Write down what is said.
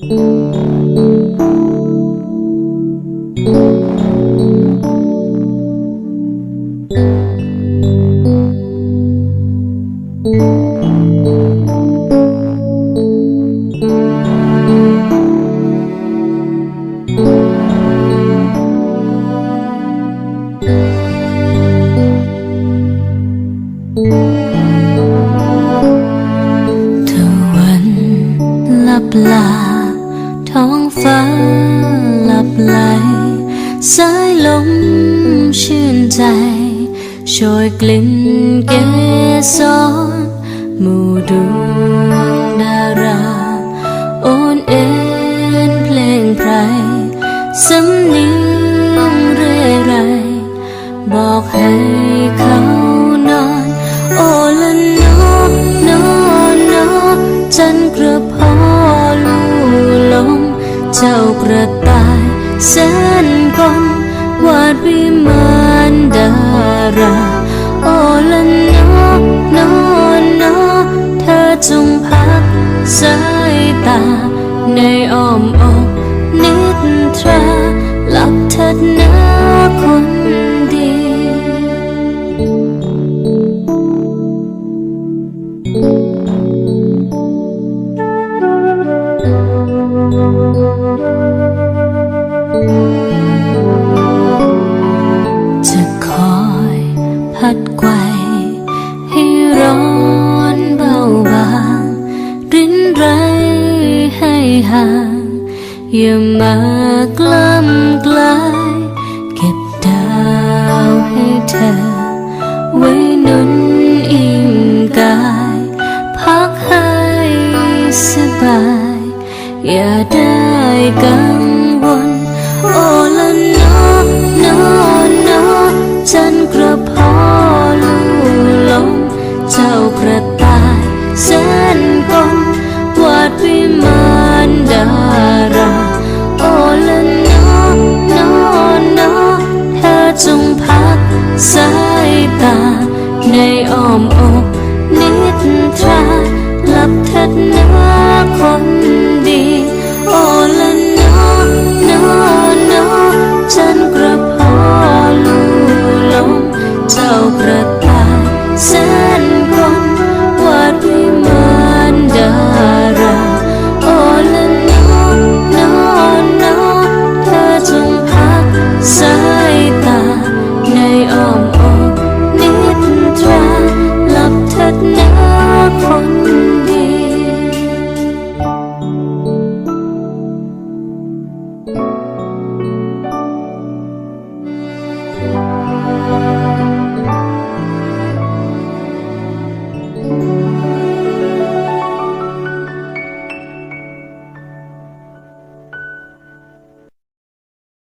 ต ฟ้าหลับไหลสายลมชื่นใจโชยกลิ่นเกสรหมู่ดวงดาราโอนเอ็นเพลงไพรสำเนียงเร่ไรบอกให้ เจ้ากระต่ายแสนกลวาดวิมานดาราโอละนอนอนนอเธอจงพักสายตา ในอ้อมอกนิทราหลับเถิดนะคน ห่างอย่ามากล้ไกลายเก็บดาวให้เธอ ไว้นุนอิ่มกาย พักให้สบาย อย่าได้กังวลโอละนอนอนนอฉันกระพอลูลมเจ้ากระตา ในอ้อมอกนิดเธอหลับเถิดนะ